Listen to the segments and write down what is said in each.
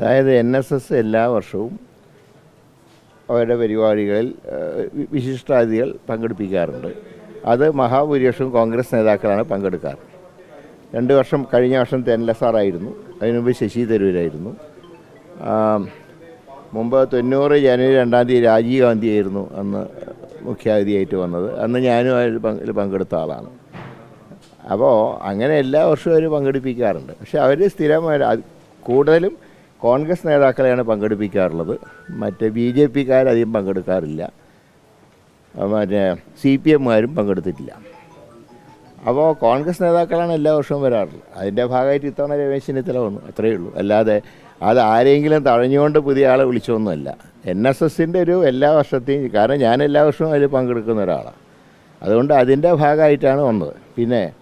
അതായത് N S S എല്ലാ വർഷവും അവരുടെ പരിപാടികളിൽ വിശിഷ്ടാതിഥികൾ പങ്കെടുപ്പിക്കാറുണ്ട്. അത് മഹാഭൂരിപക്ഷവും കോൺഗ്രസ് നേതാക്കളാണ് പങ്കെടുക്കാറ്. രണ്ട് വർഷം കഴിഞ്ഞ വർഷം തെന്നല സാറായിരുന്നു അതിനു മുമ്പ് ശശി തരൂരായിരുന്നു. മുമ്പ് തൊണ്ണൂറ് ജനുവരി രണ്ടാം തീയതി രാജീവ് ഗാന്ധി ആയിരുന്നു അന്ന് മുഖ്യാതിഥിയായിട്ട് വന്നത്. അന്ന് ഞാനും അതിൽ പങ്ക് പങ്കെടുത്ത ആളാണ്. അപ്പോൾ അങ്ങനെ എല്ലാ വർഷവും അവർ പങ്കെടുപ്പിക്കാറുണ്ട്. പക്ഷേ അവർ സ്ഥിരമായി കൂടുതലും കോൺഗ്രസ് നേതാക്കളെയാണ് പങ്കെടുപ്പിക്കാറുള്ളത്. മറ്റേ ബി ജെ പിക്കാരധികം പങ്കെടുക്കാറില്ല. മറ്റേ സി പി എമ്മുകാരും പങ്കെടുത്തിട്ടില്ല. അപ്പോൾ കോൺഗ്രസ് നേതാക്കളാണ് എല്ലാ വർഷവും വരാറുള്ളത്. അതിന്റെ ഭാഗമായിട്ട് ഇത്തവണ രമേശ് ചെന്നിത്തല വന്നു. അത്രയേ ഉള്ളൂ. അല്ലാതെ അത് ആരെങ്കിലും തഴഞ്ഞുകൊണ്ട് പുതിയ ആളെ വിളിച്ചൊന്നുമല്ല. എൻ എസ് എസിന്റെ ഒരു എല്ലാ വർഷത്തെയും കാരണം ഞാൻ എല്ലാ വർഷവും അതിൽ പങ്കെടുക്കുന്ന ഒരാളാണ് അതുകൊണ്ട് അതിന്റെ ഭാഗമായിട്ടാണ് വന്നത്. പിന്നെ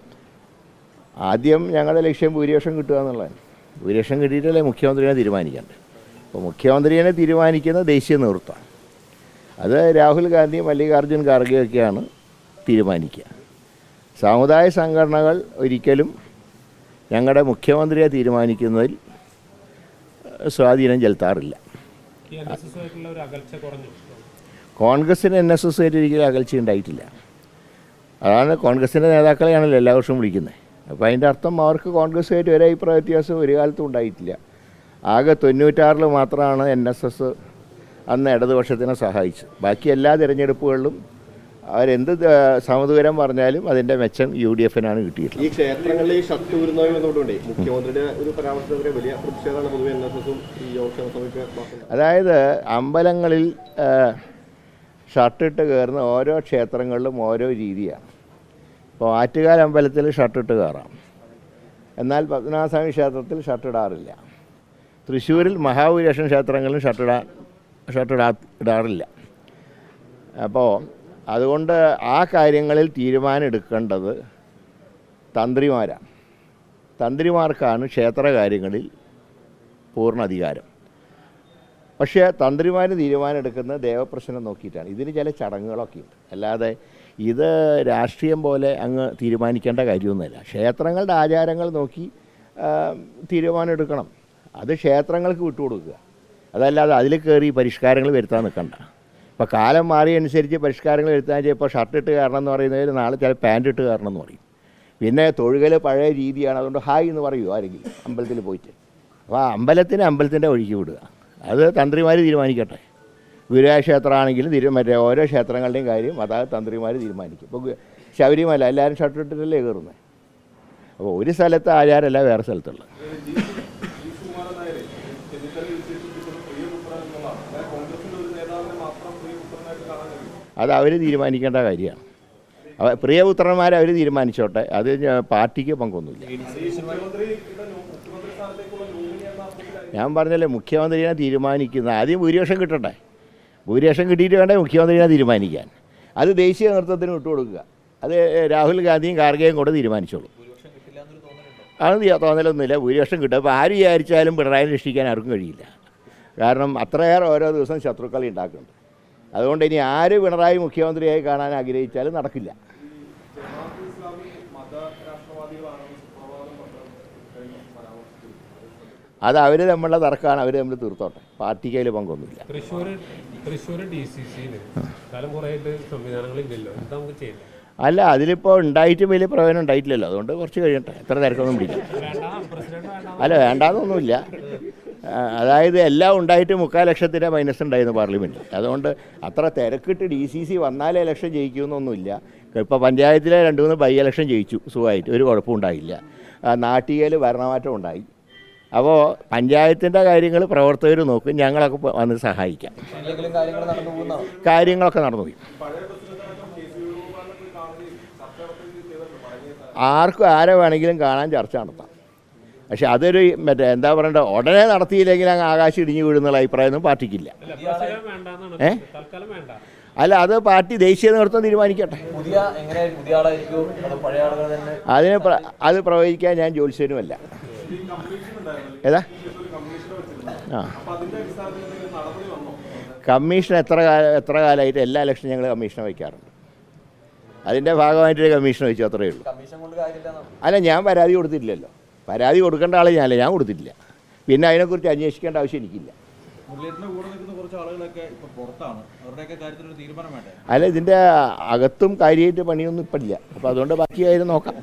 ആദ്യം ഞങ്ങളുടെ ലക്ഷ്യം ഭൂരിപക്ഷം കിട്ടുക എന്നുള്ളതാണ്. ഭൂരിപക്ഷം കിട്ടിയിട്ടല്ലേ മുഖ്യമന്ത്രിയെ തീരുമാനിക്കേണ്ടത്? അപ്പോൾ മുഖ്യമന്ത്രിയെ തീരുമാനിക്കുന്ന ദേശീയ നേതൃത്വമാണ്. അത് രാഹുൽ ഗാന്ധിയും മല്ലികാർജുൻ ഖാർഗെയൊക്കെയാണ് തീരുമാനിക്കുക. സാമുദായ സംഘടനകൾ ഒരിക്കലും ഞങ്ങളുടെ മുഖ്യമന്ത്രിയെ തീരുമാനിക്കുന്നതിൽ സ്വാധീനം ചെലുത്താറില്ല. കോൺഗ്രസിന് എൻ എസ് എസ് ആയിട്ട് ഒരിക്കലും അകൽച്ച ഉണ്ടായിട്ടില്ല അതാണ് കോൺഗ്രസിന്റെ നേതാക്കളെയാണല്ലോ എല്ലാ വർഷവും വിളിക്കുന്നത്. അപ്പോൾ അതിന്റെ അർത്ഥം അവർക്ക് കോൺഗ്രസ്സുമായിട്ട് ഒരു അഭിപ്രായ വ്യത്യാസം ഒരു കാലത്തും ഉണ്ടായിട്ടില്ല. ആകെ തൊണ്ണൂറ്റാറിൽ മാത്രമാണ് എൻ എസ് എസ് അന്ന് ഇടതുപക്ഷത്തിനെ സഹായിച്ചത്. ബാക്കി എല്ലാ തിരഞ്ഞെടുപ്പുകളിലും അവരെന്ത് സമദൂരം പറഞ്ഞാലും അതിന്റെ മെച്ചം യു ഡി എഫിനാണ് കിട്ടിയിട്ടുള്ളത്. ഈ ക്ഷേത്രങ്ങളിൽ ശക്തി ഷർട്ട് ഊരുന്നതുമായി മുഖ്യമന്ത്രിയുടെ ഒരു പരാമർശത്തിനെതിരെ വലിയ പ്രതിഷേധമാണ് പൊതുവെ എൻ എസ് എസും ഈ യോഗക്ഷേമ അതായത് അമ്പലങ്ങളിൽ ഷർട്ടിട്ട് കയറുന്ന ഓരോ ക്ഷേത്രങ്ങളിലും ഓരോ രീതിയാണ്. ഇപ്പോൾ ആറ്റുകാൽ അമ്പലത്തിൽ ഷർട്ടിട്ട് കയറാം. എന്നാൽ പത്മനാഭസ്വാമി ക്ഷേത്രത്തിൽ ഷർട്ടിടാറില്ല. തൃശ്ശൂരിൽ മഹാഭൂരിപക്ഷം ക്ഷേത്രങ്ങളിലും ഷർട്ടിടാൻ ഷർട്ടിടാ ഇടാറില്ല. അപ്പോൾ അതുകൊണ്ട് ആ കാര്യങ്ങളിൽ തീരുമാനം എടുക്കേണ്ടത് തന്ത്രിമാരാണ്. തന്ത്രിമാർക്കാണ് ക്ഷേത്ര കാര്യങ്ങളിൽ പൂർണ അധികാരം. പക്ഷേ തന്ത്രിമാർ തീരുമാനം എടുക്കുന്നത് ദേവപ്രശ്നം നോക്കിയിട്ടാണ്. ഇതിന് ചില ചടങ്ങുകളൊക്കെ ഉണ്ട്. അല്ലാതെ ഇത് രാഷ്ട്രീയം പോലെ അങ്ങ് തീരുമാനിക്കേണ്ട കാര്യമൊന്നുമില്ല. ക്ഷേത്രങ്ങളുടെ ആചാരങ്ങൾ നോക്കി തീരുമാനം എടുക്കണം. അത് ക്ഷേത്രങ്ങൾക്ക് വിട്ടുകൊടുക്കുക അതല്ലാതെ അതിൽ കയറി പരിഷ്കാരങ്ങൾ വരുത്താൻ നിൽക്കണ്ട. ഇപ്പോൾ കാലം മാറിയനുസരിച്ച് പരിഷ്കാരങ്ങൾ വരുത്താൻ ഇപ്പോൾ ഷർട്ട് ഇട്ട് കയറണം എന്ന് പറയുന്നതിൽ നാളെ ചില പാന്റ് ഇട്ട് കയറണം എന്ന് പറയും. പിന്നെ തൊഴുകൽ പഴയ രീതിയാണ്. അതുകൊണ്ട് ഹായ് എന്ന് പറയുമോ ആരെങ്കിലും അമ്പലത്തിൽ പോയിട്ട്. അപ്പോൾ അമ്പലത്തിന് അമ്പലത്തിന്റെ ഒഴുക്കി വിടുക. അത് തന്ത്രിമാർ തീരുമാനിക്കട്ടെ. ഗുരുവായൂർ ക്ഷേത്രമാണെങ്കിലും തീരു മറ്റേ ഓരോ ക്ഷേത്രങ്ങളുടെയും കാര്യം അതായത് തന്ത്രിമാർ തീരുമാനിക്കും. ഇപ്പോൾ ശബരിമല എല്ലാവരും ഷർട്ട് ഇട്ടിട്ടല്ലേ കയറുന്നത് അപ്പോൾ ഒരു സ്ഥലത്തെ ആചാരമല്ല വേറെ സ്ഥലത്തുള്ള. അത് അവർ തീരുമാനിക്കേണ്ട കാര്യമാണ്. പ്രിയപുത്രന്മാരെ അവർ തീരുമാനിച്ചോട്ടെ. അത് പാർട്ടിക്ക് പങ്കൊന്നുമില്ല. ഞാൻ പറഞ്ഞല്ലേ മുഖ്യമന്ത്രിയാണ് തീരുമാനിക്കുന്ന ആദ്യം ഭൂരിപക്ഷം കിട്ടട്ടെ. ഭൂരിപക്ഷം കിട്ടിയിട്ട് വേണ്ടേ മുഖ്യമന്ത്രിയാണ് തീരുമാനിക്കാൻ. അത് ദേശീയ നേതൃത്വത്തിന് വിട്ടുകൊടുക്കുക അത് രാഹുൽ ഗാന്ധിയും ഖാർഗെയും കൂടെ തീരുമാനിച്ചോളൂ. അത് തോന്നലൊന്നുമില്ല. ഭൂരിപക്ഷം കിട്ടും. അപ്പോൾ ആര് വിചാരിച്ചാലും പിണറായി രക്ഷിക്കാൻ ആർക്കും കഴിയില്ല. കാരണം അത്രയേറെ ഓരോ ദിവസം ശത്രുക്കളി ഉണ്ടാക്കുന്നുണ്ട്. അതുകൊണ്ട് ഇനി ആര് പിണറായി മുഖ്യമന്ത്രിയായി കാണാൻ ആഗ്രഹിച്ചാലും നടക്കില്ല. അത് അവർ തമ്മിലുള്ള തർക്കമാണ് അവർ തമ്മിൽ തീർത്തോട്ടെ. പാർട്ടിക്ക് അതിൽ പങ്കൊന്നുമില്ല. തൃശ്ശൂർ തൃശ്ശൂർ ഡി സി സിയിൽ കാലം കുറേയായിട്ട് സംവിധാനങ്ങളില്ലല്ലോ. എന്താ നമുക്ക് അല്ല അതിലിപ്പോൾ ഉണ്ടായിട്ടും വലിയ പ്രയോജനം ഉണ്ടായിട്ടില്ലല്ലോ. അതുകൊണ്ട് കുറച്ച് കഴിയട്ടെ. എത്ര തിരക്കൊന്നും പിടിക്കും അല്ല വേണ്ടാന്നൊന്നുമില്ല. അതായത് എല്ലാം ഉണ്ടായിട്ട് മുക്കാൽ ലക്ഷത്തിന്റെ മൈനസ് ഉണ്ടായിരുന്നു പാർലമെന്റിൽ. അതുകൊണ്ട് അത്ര തിരക്കിട്ട് ഡി സി സി വന്നാലേ ഇലക്ഷൻ ജയിക്കുമെന്നൊന്നുമില്ല. ഇപ്പോൾ പഞ്ചായത്തിലെ രണ്ട് മൂന്ന് ബൈ ഇലക്ഷൻ ജയിച്ചു. സുഖമായിട്ട്. ഒരു കുഴപ്പമുണ്ടായില്ല നാട്ടികയിൽ ഭരണമാറ്റം ഉണ്ടായി. അപ്പോൾ പഞ്ചായത്തിന്റെ കാര്യങ്ങൾ പ്രവർത്തകർ നോക്കും ഞങ്ങളൊക്കെ വന്ന് സഹായിക്കാം. കാര്യങ്ങളൊക്കെ നടന്നു പോയി. ആർക്കും ആരെ വേണമെങ്കിലും കാണാൻ ചർച്ച നടത്താം. പക്ഷെ അതൊരു മറ്റേ എന്താ പറയണ്ട ഉടനെ നടത്തിയില്ലെങ്കിൽ അങ്ങ് ആകാശം ഇടിഞ്ഞു വീഴുന്നുള്ള അഭിപ്രായമൊന്നും പാർട്ടിക്കില്ല. ഏ? തൽക്കാലം വേണ്ട. അല്ല അത് പാർട്ടി ദേശീയ നേതൃത്വം തീരുമാനിക്കട്ടെ. അതിന് അത് പ്രവചിക്കാൻ ഞാൻ ജോത്സ്യനുമല്ല ഏതാ? ആ. കമ്മീഷൻ എത്ര കാലം എത്ര കാലമായിട്ട് എല്ലാ ഇലക്ഷനും ഞങ്ങൾ കമ്മീഷനെ വയ്ക്കാറുണ്ട്. അതിന്റെ ഭാഗമായിട്ടൊരു കമ്മീഷൻ വെച്ചു അത്രയേ ഉള്ളൂ. കമ്മീഷൻ കൊണ്ട് കാര്യമില്ലെന്നാണ് അല്ല ഞാൻ പരാതി കൊടുത്തിട്ടില്ലല്ലോ. പരാതി കൊടുക്കേണ്ട ആളെ ഞാനല്ല ഞാൻ കൊടുത്തിട്ടില്ല. പിന്നെ അതിനെക്കുറിച്ച് അന്വേഷിക്കേണ്ട ആവശ്യം എനിക്കില്ല. മുരളീധരന്റെ കുറച്ച് ആളുകളൊക്കെ ഇപ്പൊ പുറത്താണ്. അവരുടെയൊക്കെ കാര്യത്തിൽ ഒരു തീരുമാനം വേണ്ടേ? അല്ല ഇതിന്റെ അകത്തും കാര്യമായിട്ട് പണിയൊന്നും ഇപ്പം ഇല്ല അപ്പോൾ അതുകൊണ്ട് ബാക്കി കാര്യം നോക്കാം.